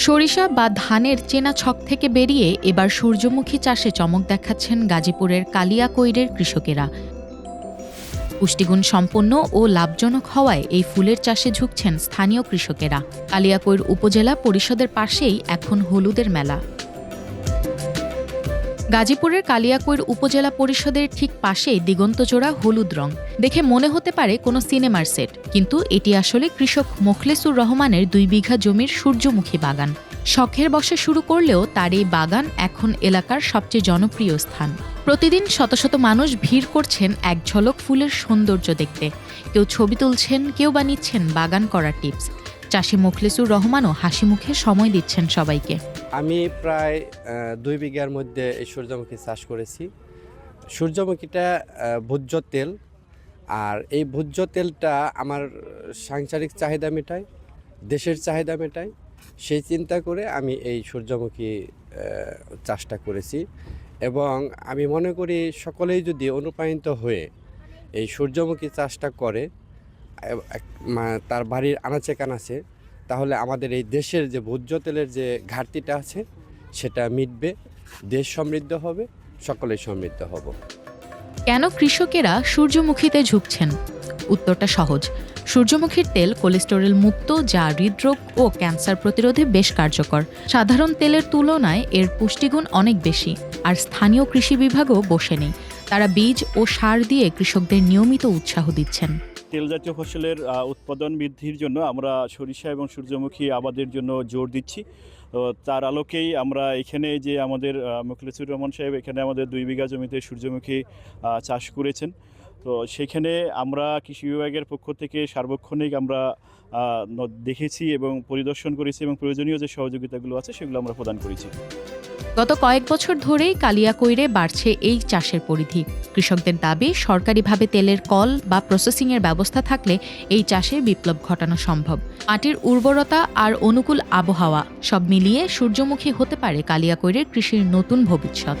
সরিষা বা ধানের চেনা ছক থেকে বেরিয়ে এবার সূর্যমুখী চাষে চমক দেখাচ্ছেন গাজীপুরের কালিয়াকৈরের কৃষকেরা। পুষ্টিগুণ সম্পন্ন ও লাভজনক হওয়ায় এই ফুলের চাষে ঝুঁকছেন স্থানীয় কৃষকেরা। কালিয়াকৈর উপজেলা পরিষদের পাশেই এখন হলুদের মেলা। গাজীপুরের কালিয়াকৈর উপজেলা পরিষদের ঠিক পাশেই দিগন্তজোড়া হলুদ রং। দেখে মনে হতে পারে কোনো সিনেমার সেট, কিন্তু এটি আসলে কৃষক মোখলেসুর রহমানের দুই বিঘা জমির সূর্যমুখী বাগান। শখের বসে শুরু করলেও তার এই বাগান এখন এলাকার সবচেয়ে জনপ্রিয় স্থান। প্রতিদিন শত শত মানুষ ভিড় করছেন এক ঝলক ফুলের সৌন্দর্য দেখতে। কেউ ছবি তুলছেন, কেউ বা নিচ্ছেন বাগান করার টিপস। চাষি মোখলেসুর রহমানও হাসি মুখে সময় দিচ্ছেন সবাইকে। আমি প্রায় দুই বিঘার মধ্যে এই সূর্যমুখী চাষ করেছি। সূর্যমুখীটা ভোজ্য তেল। আর এই ভোজ্য তেলটা আমার সাংসারিক চাহিদা মেটায়, দেশের চাহিদা মেটায়। সেই চিন্তা করে আমি এই সূর্যমুখী চাষটা করেছি। এবং আমি মনে করি সকলেই যদি অনুপ্রাণিত হয়ে এই সূর্যমুখী চাষটা করে তার বাড়ির আনাচে কানাচে তাহলে আমাদের এই দেশের যে ভোজ্য তেলের যে ঘাটতিটা আছে, সেটা মিটবে, দেশ সমৃদ্ধ হবে সকলে সমৃদ্ধ হব। কেন কৃষকেরা সূর্যমুখীতে ঝুঁকছেন? উত্তরটা সহজ। সূর্যমুখীর তেল কোলেস্টেরল মুক্ত, যা হৃদরোগ ও ক্যান্সার প্রতিরোধে বেশ কার্যকর। সাধারণ তেলের তুলনায় এর পুষ্টিগুণ অনেক বেশি, আর স্থানীয় কৃষি বিভাগও বসে নেই তারা বীজ ও সার দিয়ে কৃষকদের নিয়মিত উৎসাহ দিচ্ছেন। তেল জাতীয় ফসলের উৎপাদন বৃদ্ধির জন্য আমরা সরিষা এবং সূর্যমুখী আবাদের জন্য জোর দিচ্ছি। তো তার আলোকেই আমরা এখানে যে আমাদের মুখলেসুর রহমান সাহেব এখানে আমাদের দুই বিঘা জমিতে সূর্যমুখী চাষ করেছেন। তো সেখানে আমরা কৃষি বিভাগের পক্ষ থেকে সার্বক্ষণিক আমরা দেখেছি এবং পরিদর্শন করেছি এবং প্রয়োজনীয় যে সহযোগিতাগুলো আছে সেগুলো আমরা প্রদান করেছি। গত কয়েক বছর ধরেই কালিয়াকৈরে বাড়ছে এই চাষের পরিধি। কৃষকদের দাবি, সরকারিভাবে তেলের কল বা প্রসেসিংয়ের ব্যবস্থা থাকলে এই চাষে বিপ্লব ঘটানো সম্ভব। মাটির উর্বরতা আর অনুকূল আবহাওয়া সব মিলিয়ে সূর্যমুখী হতে পারে কালিয়াকৈরের কৃষির নতুন ভবিষ্যৎ।